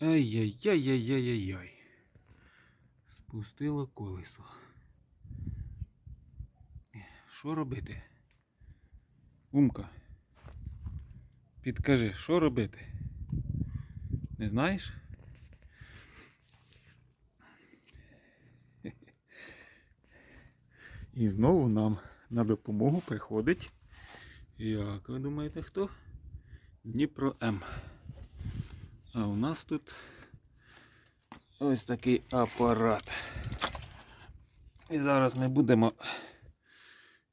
Ай-яй-яй-яй-яй-яй. Спустило колесо. Що робити? Умка. Підкажи, що робити? Не знаєш? І знову нам на допомогу приходить. Як ви думаєте, хто? Дніпро М. А у нас тут ось такий апарат. І зараз ми будемо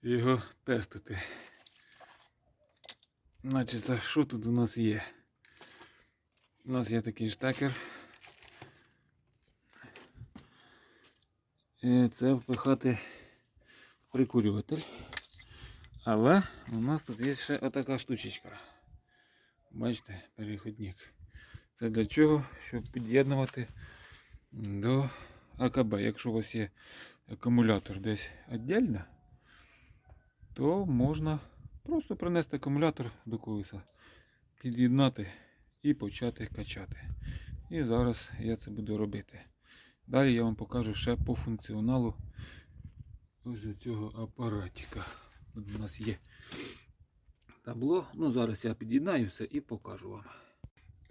його тестити. Значить, що тут у нас є? У нас є такий штекер. І це впихати в прикурюватель. Але у нас тут є ще отака штучечка. Бачите, переходник. Це для чого? Щоб під'єднувати до АКБ. Якщо у вас є акумулятор десь віддільно, то можна просто принести акумулятор до колеса, під'єднати і почати качати. І зараз я це буду робити. Далі я вам покажу ще по функціоналу ось цього апаратика. У нас є табло. Ну, зараз я під'єднаю все і покажу вам.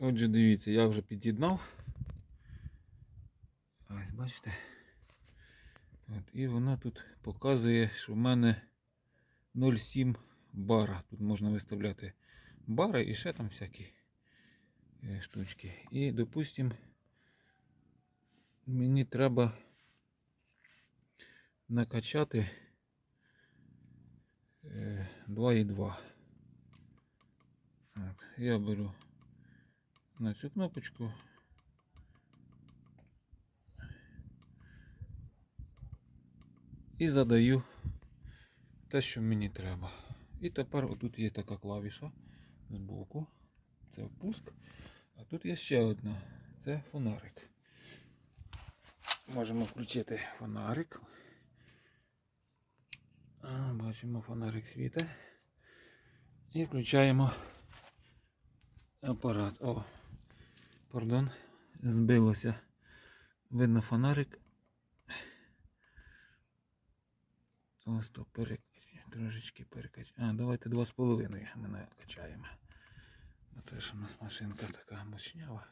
Отже, дивіться, я вже під'єднав. Ось, бачите? От, і воно тут показує, що в мене 0,7 бара. Тут можна виставляти бари і ще там всякі е, штучки. І, допустим, мені треба накачати е, 2,2. Я беру на цю кнопочку. І задаю те, що мені треба. І тепер отут є така клавіша збоку. Це впуск. А тут є ще одна. Це фонарик. Можемо включити фонарик. Бачимо, фонарик світе. І включаємо апарат. О, пардон, збилося. Видно фонарик. Ось то перек... трошечки перекач. А, давайте 2,5 ми накачаємо. Бо те, що у нас машинка така мощнява.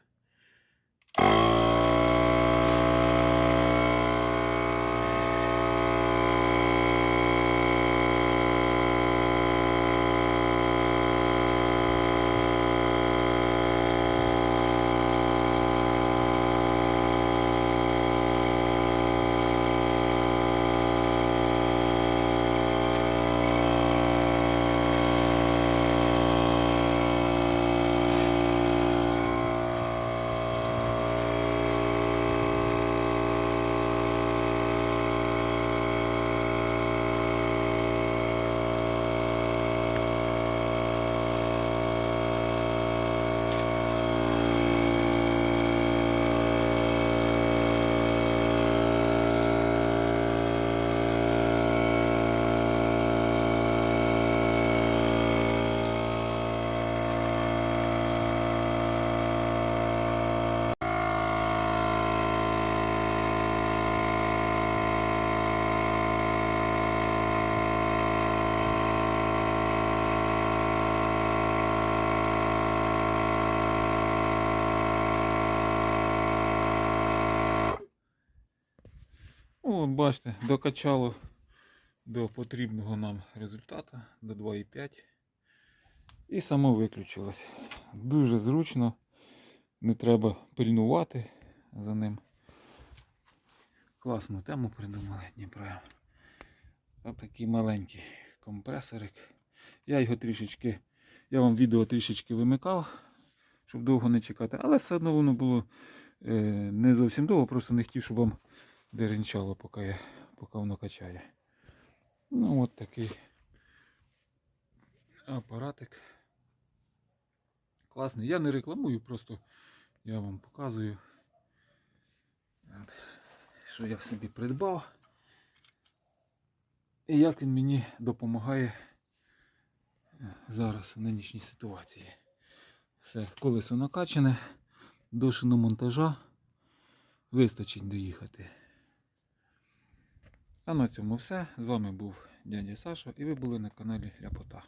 О, от бачите, докачало до потрібного нам результату до 2,5. І само виключилось. Дуже зручно, не треба пильнувати за ним. Класну тему придумали Дніпро. Отакий маленький компресорик. Я його трішечки, я вам відео трішечки вимикав, щоб довго не чекати, але все одно воно було е, не зовсім довго, просто не хотів, щоб вам деренчало, поки, я, поки воно качає. Ну от такий апаратик. Класний. Я не рекламую, просто я вам показую, що я собі придбав. І як він мені допомагає е, зараз в нинішній ситуації. Все, колесо накачане. до шиномонтажа вистачить доїхати. А на цьому все. З вами був дядя Саша і ви були на каналі Ляпота.